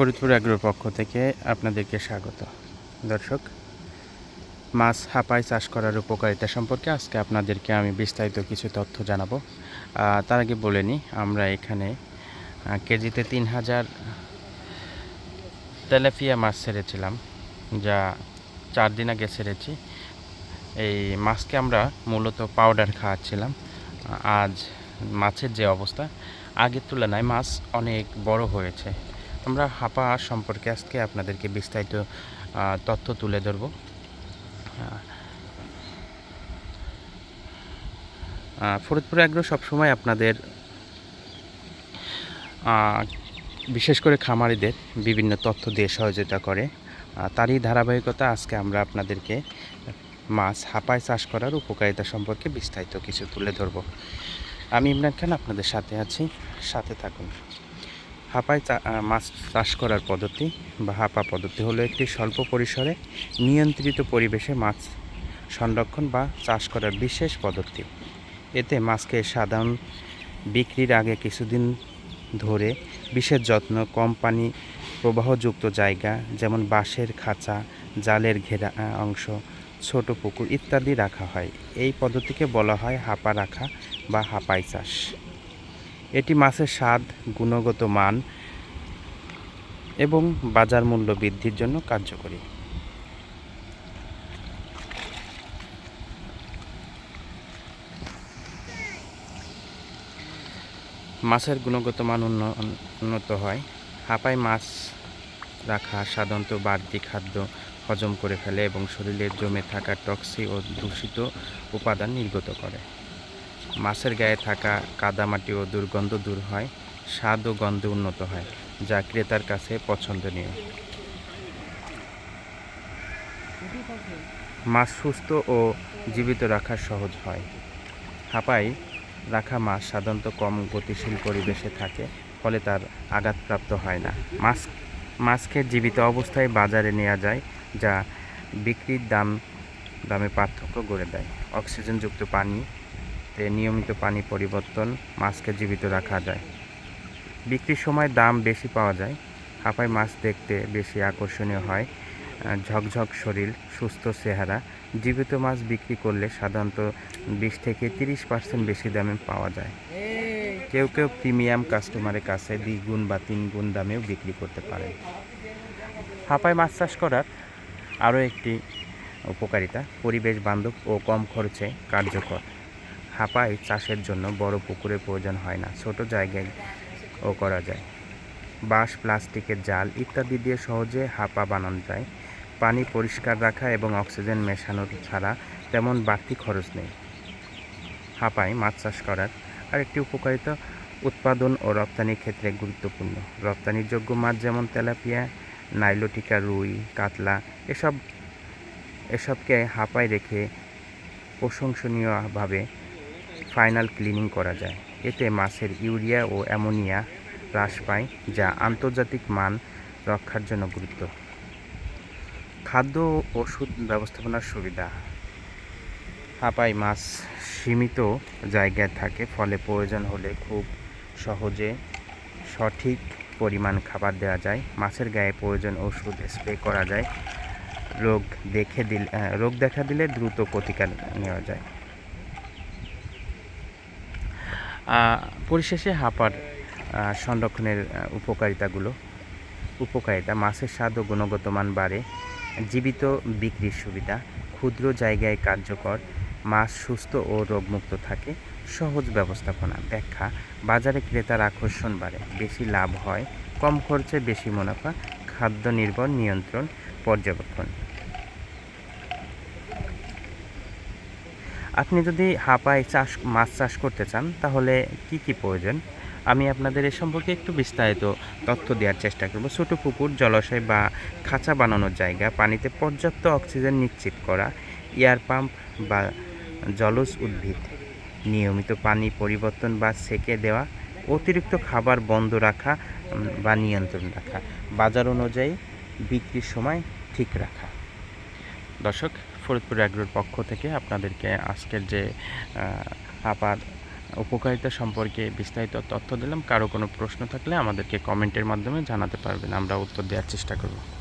ফরিদপুর অ্যাগ্রোর পক্ষ থেকে আপনাদেরকে স্বাগত। দর্শক, মাছ হাঁপায় চাষ করার উপকারিতা সম্পর্কে আজকে আপনাদেরকে আমি বিস্তারিত কিছু তথ্য জানাব। তার আগে বলে নিই, আমরা এখানে কেজিতে তিন হাজার তেলাপিয়া মাছ ছেড়েছিলাম, যা চার দিন আগে ছেড়েছি। এই মাছকে আমরা মূলত পাউডার খাওয়াচ্ছিলাম। আজ মাছের যে অবস্থা, আগের তুলনায় মাছ অনেক বড় হয়েছে। আমরা হাঁপা সম্পর্কে আজকে আপনাদেরকে বিস্তারিত তথ্য তুলে ধরব। ফরিদপুর অ্যাগ্রো সবসময় আপনাদের বিশেষ করে খামারিদের বিভিন্ন তথ্য দিয়ে সহযোগিতা করে। তারই ধারাবাহিকতা আজকে আমরা আপনাদেরকে মাছ হাঁপায় চাষ করার উপকারিতা সম্পর্কে বিস্তারিত কিছু তুলে ধরব। আমি ইমরান খান, আপনাদের সাথে আছি। সাথে থাকুন। হাঁপায় মাছ চাষ করার পদ্ধতি বা হাঁপা পদ্ধতি হলো একটি স্বল্প পরিসরে নিয়ন্ত্রিত পরিবেশে মাছ সংরক্ষণ বা চাষ করার বিশেষ পদ্ধতি। এতে মাছকে সাধারণ বিক্রির আগে কিছুদিন ধরে বিশেষ যত্ন, কম পানি প্রবাহযুক্ত জায়গা যেমন বাঁশের খাঁচা, জালের ঘেরা অংশ, ছোট পুকুর ইত্যাদি রাখা হয়। এই পদ্ধতিকে বলা হয় হাঁপা রাখা বা হাঁপাই চাষ। এটি মাছের স্বাদ, গুণগত মান এবং বাজার মূল্য বৃদ্ধির জন্য কার্যকরী। মাছের গুণগত মান উন্ন- উন্নত হয়। হাঁপাই মাছ রাখা সাধারণত বাড়তি খাদ্য হজম করে ফেলে এবং শরীরে জমে থাকা টক্সি ও দূষিত উপাদান নির্গত করে। মাছের গায়ে থাকা কাদামাটি ও দুর্গন্ধ দূর হয়, স্বাদ ও গন্ধে উন্নত হয়, যা ক্রেতার কাছে পছন্দনীয়। মাছ সুস্থ ও জীবিত রাখা সহজ হয়। হাঁপাই রাখা মাছ সাধারণত কম গতিশীল পরিবেশে থাকে, ফলে তার আঘাতপ্রাপ্ত হয় না। মাছ, মাছকে জীবিত অবস্থায় বাজারে নেওয়া যায়, যা বিক্রির দাম, দামে পার্থক্য গড়ে দেয়। অক্সিজেনযুক্ত পানিতে নিয়মিত পানি পরিবর্তন মাছকে জীবিত রাখা যায়। বিক্রির সময় দাম বেশি পাওয়া যায়। হাঁপাই মাছ দেখতে বেশি আকর্ষণীয় হয়। ঝকঝক শরীর, সুস্থ চেহারা। জীবিত মাছ বিক্রি করলে সাধারণত বিশ থেকে তিরিশ পার্সেন্ট বেশি দামে পাওয়া যায়। কেউ কেউ প্রিমিয়াম কাস্টমারের কাছে দ্বিগুণ বা তিন গুণ দামেও বিক্রি করতে পারে হাঁপায় মাছ চাষ করার আরও একটি উপকারিতা, পরিবেশ বান্ধব ও কম খরচে কার্যকর। হাঁপায় চাষের জন্য বড় পুকুরের প্রয়োজন হয় না, ছোট জায়গায় ও করা যায়। বাঁশ, প্লাস্টিকের জাল ইত্যাদি দিয়ে সহজে হাঁপা বানানো যায়। পানি পরিষ্কার রাখা এবং অক্সিজেন মেশানো ছাড়া তেমন বাড়তি খরচ নেই। হাঁপায় মাছ চাষ করার আরেকটি উপকারিতা উৎপাদন ও রপ্তানির ক্ষেত্রে গুরুত্বপূর্ণ। রপ্তানির যোগ্য মাছ যেমন তেলাপিয়া, নাইলোটিকা রুই, কাতলা, এসব, এসবকে হাঁপায় রেখে প্রশংসনীয়ভাবে ফাইনাল ক্লিনিং করা যায়। এতে মাছের ইউরিয়া ও অ্যামোনিয়া হ্রাস পায়, যা আন্তর্জাতিক মান রক্ষার জন্য গুরুত্ব। খাদ্য ও ওষুধ ব্যবস্থাপনার সুবিধা। হাঁপাই মাছ সীমিত জায়গায় থাকে, ফলে প্রয়োজন হলে খুব সহজে সঠিক পরিমাণ খাবার দেওয়া যায়। মাছের গায়ে প্রয়োজন ওষুধ স্প্রে করা যায়। রোগ দেখে দিলে, রোগ দেখা দিলে দ্রুত প্রতিকার নেওয়া যায়। পরিশেষে হাঁপার সংরক্ষণের উপকারিতাগুলো। উপকারিতা, মাছের স্বাদ ও গুণগত মান বাড়ে, জীবিত বিক্রির সুবিধা, ক্ষুদ্র জায়গায় কার্যকর, মাছ সুস্থ ও রোগমুক্ত থাকে, সহজ ব্যবস্থাপনা, ব্যাখ্যা, বাজারে ক্রেতার আকর্ষণ বাড়ে, বেশি লাভ হয়, কম খরচে বেশি মুনাফা, খাদ্য নির্ভর নিয়ন্ত্রণ, পর্যবেক্ষণ। আপনি যদি হাঁপায় চাষ, মাছ চাষ করতে চান, তাহলে কি কি প্রয়োজন? আমি আপনাদের এ সম্পর্কে একটু বিস্তারিত তথ্য দেওয়ার চেষ্টা করব। ছোট পুকুর, জলাশয় বা খাঁচা বানানোর জায়গা, পানিতে পর্যাপ্ত অক্সিজেন নিশ্চিত করা, এয়ার পাম্প বা জলজ উদ্ভিদ, নিয়মিত পানি পরিবর্তন বা সেকে দেওয়া, অতিরিক্ত খাবার বন্ধ রাখা বা নিয়ন্ত্রণ রাখা, বাজার অনুযায়ী বিক্রির সময় ঠিক রাখা। দর্শক ফরিদপুর অ্যাগ্রোর পক্ষ থেকে আপনাদেরকে আজকের যে আপার উপকারিতা সম্পর্কে বিস্তারিত তথ্য দিলাম। কারও কোনো প্রশ্ন থাকলে আমাদেরকে কমেন্টের মাধ্যমে জানাতে পারবেন। আমরা উত্তর দেওয়ার চেষ্টা করব।